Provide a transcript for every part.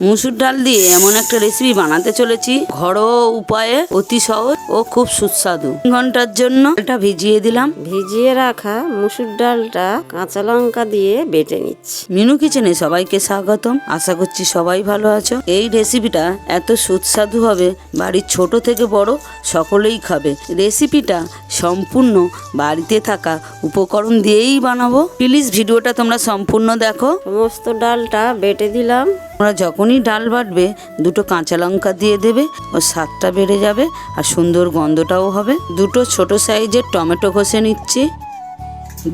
মুসুর ডাল দিয়ে এমন একটা রেসিপি বানাতে চলেছি। ঘরোয়া উপায়ে অতি সহজ ও খুব সুস্বাদু। ঘণ্টার জন্য এটা ভিজিয়ে দিলাম। ভিজিয়ে রাখা মুসুর ডালটা কাঁচা লঙ্কা দিয়ে বেটে নিচ্ছি। মিনু কিচেনে সবাইকে স্বাগতম। আশা করছি সবাই ভালো আছো। এই রেসিপিটা এত সুস্বাদু হবে বাড়ির ছোট থেকে বড় সকলেই খাবে। রেসিপিটা সম্পূর্ণ বাড়িতে থাকা উপকরণ দিয়েই বানাবো। প্লিজ ভিডিওটা তোমরা সম্পূর্ণ দেখো। সমস্ত ডালটা বেটে দিলাম। তোমরা যখনই ডাল বাটবে, দুটো কাঁচা লঙ্কা দিয়ে দেবে, ও স্বাদটা বেড়ে যাবে আর সুন্দর গন্ধটাও হবে। দুটো ছোট সাইজের টমেটো ঘষে নিচ্ছি।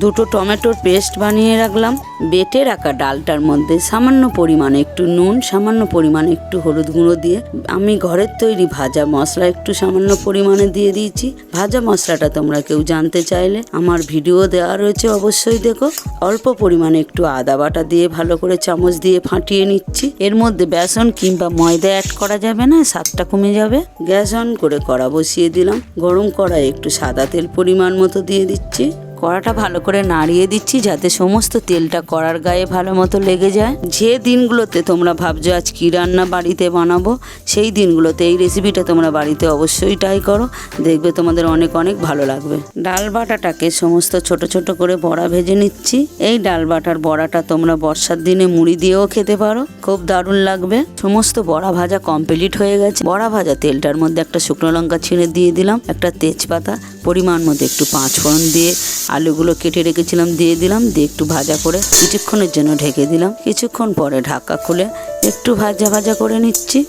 দুটো টমেটোর পেস্ট বানিয়ে রাখলাম। বেটে রাখা ডালটার মধ্যে সামান্য পরিমাণে একটু নুন, সামান্য পরিমাণে একটু হলুদ গুঁড়ো দিয়ে আমি ঘরের তৈরি ভাজা মশলা একটু সামান্য পরিমাণে দিয়ে দিয়েছি। ভাজা মশলাটা তোমরা কেউ জানতে চাইলে আমার ভিডিও দেওয়া রয়েছে, অবশ্যই দেখো। অল্প পরিমাণে একটু আদা বাটা দিয়ে ভালো করে চামচ দিয়ে ফাটিয়ে নিচ্ছি। এর মধ্যে বেসন কিংবা ময়দা অ্যাড করা যাবে না, স্বাদটা কমে যাবে। গ্যাস অন করে কড়া বসিয়ে দিলাম। গরম কড়াই একটু সাদা তেল পরিমাণ মতো দিয়ে দিচ্ছি। কড়াটা ভালো করে নাড়িয়ে দিচ্ছি যাতে সমস্ত তেলটা কড়ার গায়ে ভালো মতো লেগে যায়। যে দিনগুলোতে তোমরা ভাবছ আজ কী রান্না বাড়িতে বানাবো, সেই দিনগুলোতে এই রেসিপিটা তোমরা বাড়িতে অবশ্যই ট্রাই করো। দেখবে তোমাদের অনেক অনেক ভালো লাগবে। ডাল বাটাটাকে সমস্ত ছোট ছোট করে বড়া ভেজে নিচ্ছি। এই ডাল বাটার বড়াটা তোমরা বর্ষার দিনে মুড়ি দিয়েও খেতে পারো। খুব দারুণ লাগবে। সমস্ত বড়া ভাজা কমপ্লিট হয়ে গেছে। বড়া ভাজা তেলটার মধ্যে একটা শুকনো লঙ্কা ছিঁড়ে দিয়ে দিলাম। একটা তেজপাতা, পরিমাণ মতো একটু পাঁচ ফোড়ন দিয়ে আলুগুলো কেটে রেখেছিলাম দিয়ে দিলাম দিয়ে একটু ভাজা করে কিছুক্ষণের জন্য ঢেকে দিলাম। কিছুক্ষণ পরে ঢাকা খুলে একটু ভাজা ভাজা করে নিচ্ছি।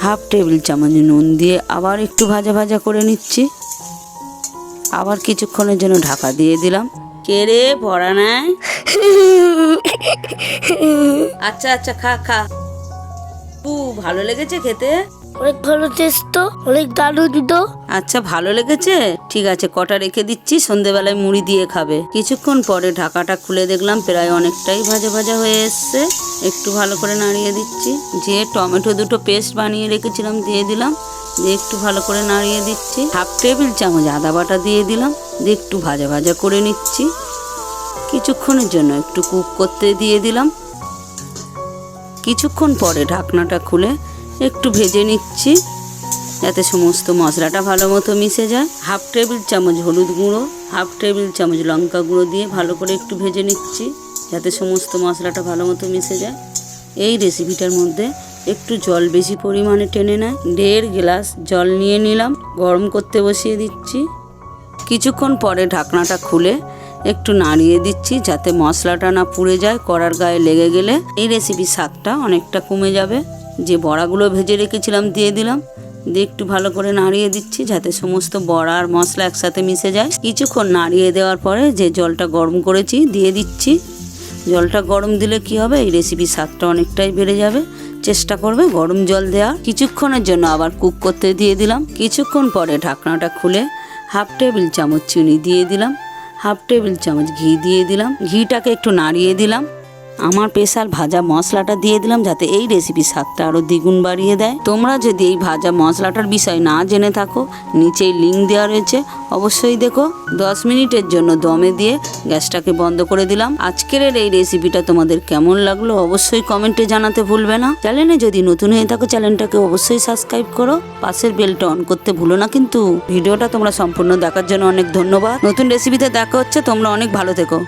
হাফ টেবিল চামচ নুন দিয়ে আবার একটু ভাজা ভাজা করে নিচ্ছি। আবার কিছুক্ষণের জন্য ঢাকা দিয়ে দিলাম। কে রে পড়া নাই? আচ্ছা আচ্ছা খা খা। পু ভালো লেগেছে খেতে? অনেক ভালো টেস্ট তো অনেক দারুণ তো। আচ্ছা ভালো লেগেছে? ঠিক আছে কটা রেখে দিচ্ছি সন্ধেবেলায় মুড়ি দিয়ে খাবে। কিছুক্ষণ পরে ঢাকাটা খুলে দেখলাম প্রায় অনেকটাই ভাজা ভাজা হয়ে এসছে। একটু ভালো করে নাড়িয়ে দিচ্ছি। যে টমেটো দুটো পেস্ট বানিয়ে রেখেছিলাম দিয়ে দিলাম। দিয়ে একটু ভালো করে নাড়িয়ে দিচ্ছি। হাফ টেবিল চামচ আদা বাটা দিয়ে দিলাম। দিয়ে একটু ভাজা ভাজা করে নিচ্ছি। কিছুক্ষণের জন্য একটু কুক করতে দিয়ে দিলাম। কিছুক্ষণ পরে ঢাকনাটা খুলে একটু ভেজে নিচ্ছি, যাতে সমস্ত মশলাটা ভালো মতো মিশে যায়। হাফ টেবিল চামচ হলুদ গুঁড়ো, হাফ টেবিল চামচ লঙ্কা গুঁড়ো দিয়ে ভালো করে একটু ভেজে নিচ্ছি, যাতে সমস্ত মশলাটা ভালো মতো মিশে যায়। এই রেসিপিটার মধ্যে একটু জল বেশি পরিমাণে টেনে নেয়। দেড় গ্লাস জল নিয়ে নিলাম, গরম করতে বসিয়ে দিচ্ছি। কিছুক্ষণ পরে ঢাকনাটা খুলে একটু নাড়িয়ে দিচ্ছি যাতে মশলাটা না পুড়ে যায়, কড়ার গায়ে লেগে গেলে। এই রেসিপির স্বাদটা অনেকটা কমে যাবে। যে বড়াগুলো ভেজে রেখেছিলাম দিয়ে দিলাম। দিয়ে একটু ভালো করে নাড়িয়ে দিচ্ছি যাতে সমস্ত বড়া আর মশলা একসাথে মিশে যায়। কিছুক্ষণ নাড়িয়ে দেওয়ার পরে যে জলটা গরম করেছি দিয়ে দিচ্ছি। জলটা গরম দিলে কি হবে? এই রেসিপির স্বাদটা অনেকটাই বেড়ে যাবে। চেষ্টা করবে গরম জল দেওয়ার। কিছুক্ষণের জন্য আবার কুক করতে দিয়ে দিলাম। কিছুক্ষণ পরে ঢাকনাটা খুলে হাফ টেবিল চামচ চিনি দিয়ে দিলাম। হাফ টেবিল চামচ ঘি দিয়ে দিলাম। ঘিটাকে একটু নাড়িয়ে দিলাম। আমার স্পেশাল ভাজা মশলাটা দিয়ে দিলাম যাতে এই রেসিপির স্বাদটা আরও দ্বিগুণ বাড়িয়ে দেয়। তোমরা যদি এই ভাজা মশলাটার বিষয় না জেনে থাকো, নিচেই লিঙ্ক দেওয়া রয়েছে। অবশ্যই দেখো, দশ মিনিটের জন্য দমে দিয়ে গ্যাসটাকে বন্ধ করে দিলাম। আজকের এই রেসিপিটা তোমাদের কেমন লাগল অবশ্যই কমেন্টে জানাতে ভুলবে না। চ্যানেলে যদি নতুন হয়ে থাকো চ্যানেলটাকে অবশ্যই সাবস্ক্রাইব করো। পাশের বেলটা অন করতে ভুলো না কিন্তু। ভিডিওটা তোমরা সম্পূর্ণ দেখার জন্য অনেক ধন্যবাদ। নতুন রেসিপিতে দেখা হচ্ছে, তোমরা অনেক ভালো থেকো।